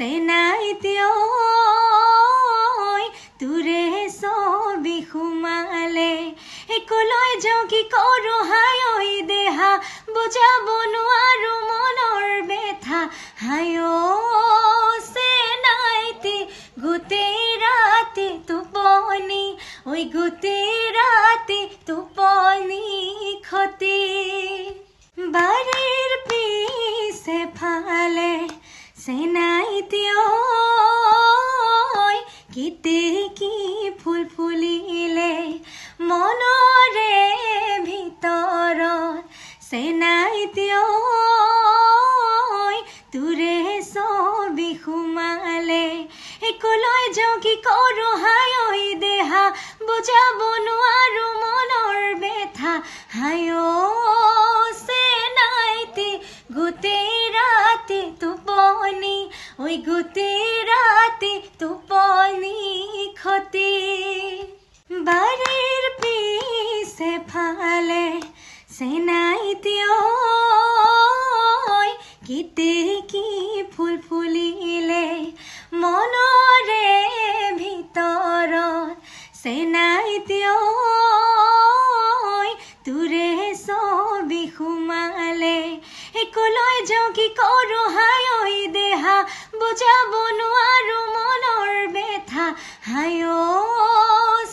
চেনাইতে তোৰে ছবি সোমালে একলৈ যাওঁ কি কৰোঁ হাই ঐ দেহা বুজাব নোৱাৰো মনৰ বেথা হাই চেনাইতে গোটেই ৰাতি টোপনি ঐ গোটেই একলৈ যাওঁ কি কৰোঁ হাই দেহা বুজাব নোৱাৰো মনৰ বেথা হাই ঐ চেনাইতে গোটেই ৰাতি টোপনি ঐ গোটেই ৰাতি টোপনি ক্ষতি। বাৰীৰ পিছে ফালে চেনাইতে কেতেকী ফুল ফুলিলে মনৰে চেনাইতে তোৰে ছবি সোমালে একলৈ যাওঁ কি কৰোঁ ঐ দেহা বুজাব নোৱাৰো মনৰ বেথা ঐ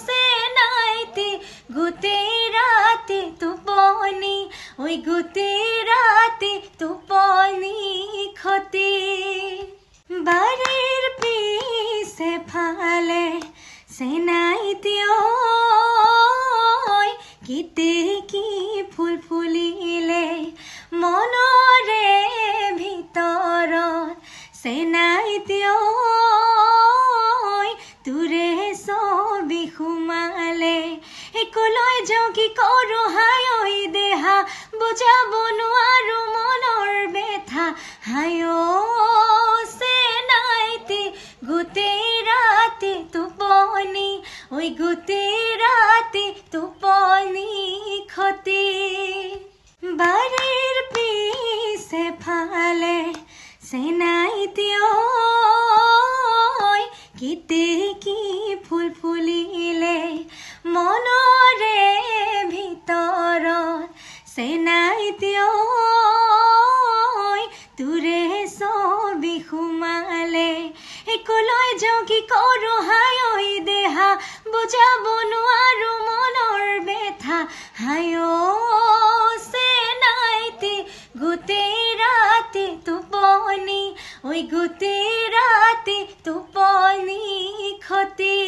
চেনাইতে গোটেই ৰাতি টোপনি ঐ গোটেই ৰাতি টোপনি কেতেকী ফুল ফুলিলে মনৰে ভিতৰত? চেনাইতে তোৰে ছবি সোমালে। একলৈ যাওঁ কি কৰোঁ হাই দেহা? বুজাব নোৱাৰো মনৰ বেথা ঐ চেনাইতে গোটেই ৰাতি টোপনি। ঐ গোটেই চেনাইতে কেতেকী ফুল ফুলিলে মনৰে ভিতৰত? চেনাইতে তোৰে ছবি সোমালে। একলৈ যাওঁ কি কৰোঁ ঐ দেহা বুজাব নোৱাৰো মনৰ বেথা হাই টোপনি ঐ গোটেই ৰাতি টোপনি ক্ষতি